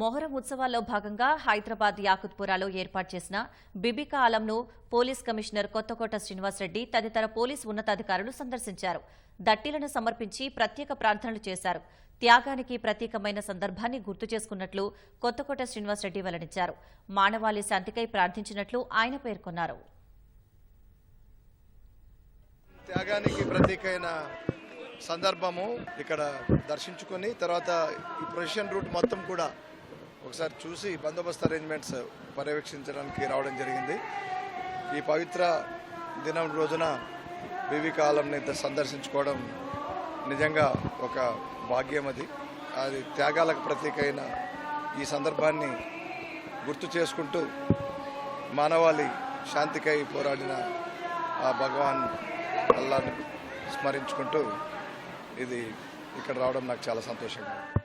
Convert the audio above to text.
మొహరం ఉత్సవాల్లో భాగంగా హైదరాబాద్ యాకుత్పురాలో ఏర్పాటు చేసిన బిబికా ఆలంను పోలీస్ కమిషనర్ కొత్తకోట శ్రీనివాసరెడ్డి తదితర పోలీస్ ఉన్నతాధికారులు సందర్శించారు. దట్టిలను సమర్పించి ప్రత్యేక ప్రార్థనలు చేశారు. త్యాగానికి ప్రత్యేకమైన సందర్భాన్ని గుర్తు చేసుకున్నట్లు కొత్తకోట శ్రీనివాసరెడ్డి వెల్లడించారు. మానవాళి శాంతికై ప్రార్థించినట్లు ఆయన పేర్కొన్నారు. త్యాగానికి ప్రతీకైన సందర్భము ఇక్కడ దర్శించుకొని తర్వాత ఈ ప్రొఫెషన్ రూట్ మొత్తం కూడా ఒకసారి చూసి బందోబస్తు అరేంజ్మెంట్స్ పర్యవేక్షించడానికి రావడం జరిగింది. ఈ పవిత్ర దినం రోజున బీవీ కాలంని సందర్శించుకోవడం నిజంగా ఒక భాగ్యం అది. అది త్యాగాలకు ప్రతీకైన ఈ సందర్భాన్ని గుర్తు చేసుకుంటూ మానవాళి శాంతికై పోరాడిన ఆ భగవాన్ అల్లాని స్మరించుకుంటూ ఇది ఇక్కడ రావడం నాకు చాలా సంతోషంగా ఉంది.